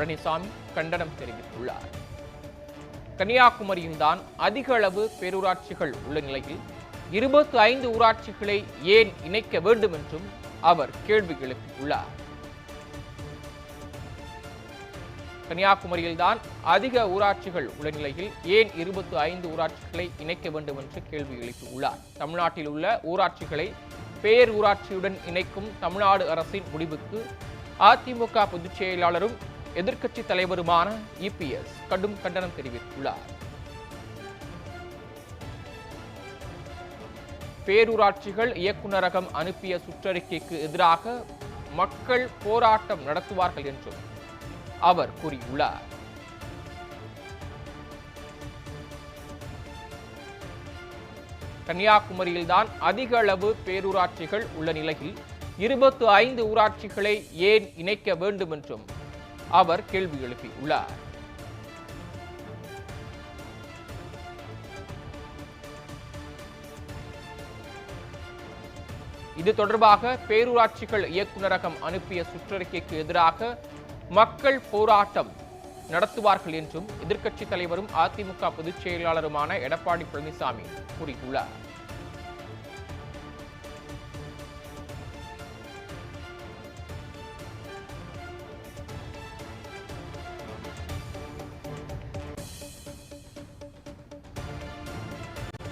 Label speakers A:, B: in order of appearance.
A: பழனிசாமி கண்டனம் தெரிவித்துள்ளார். கன்னியாகுமரியில்தான் அதிக அளவு பேரூராட்சிகள் உள்ள நிலையில் இருபத்தி ஐந்து ஊராட்சிகளை ஏன் இணைக்க வேண்டும் என்றும் அவர் கேள்வி எழுப்பியுள்ளார். கன்னியாகுமரியில்தான் அதிக ஊராட்சிகள் உள்ள நிலையில் ஏன் இருபத்தி ஐந்து ஊராட்சிகளை இணைக்க வேண்டும் என்று கேள்வி எழுப்பியுள்ளார். தமிழ்நாட்டில் உள்ள ஊராட்சிகளை பேரூராட்சியுடன் இணைக்கும் தமிழ்நாடு அரசின் முடிவுக்கு அதிமுக பொதுச் செயலாளரும் எதிர்க்கட்சி தலைவருமான இபிஎஸ் கடும் கண்டனம் தெரிவித்துள்ளார். பேரூராட்சிகள் இயக்குநரகம் அனுப்பிய சுற்றறிக்கைக்கு எதிராக மக்கள் போராட்டம் நடத்துவார்கள் என்றும் அவர் கூறியுள்ளார். கன்னியாகுமரியில்தான் அதிக அளவு பேரூராட்சிகள் உள்ள நிலையில் இருபத்து ஐந்து ஊராட்சிகளை ஏன் இணைக்க வேண்டும் என்றும் அவர் கேள்வி எழுப்பியுள்ளார். இது தொடர்பாக பேரூராட்சிகள் இயக்குநரகம் அனுப்பிய சுற்றறிக்கைக்கு எதிராக மக்கள் போராட்டம் நடத்துவார்கள் என்றும் எதிர்க்கட்சித் தலைவரும் அதிமுக பொதுச் செயலாளருமான எடப்பாடி பழனிசாமி கூறியுள்ளார்.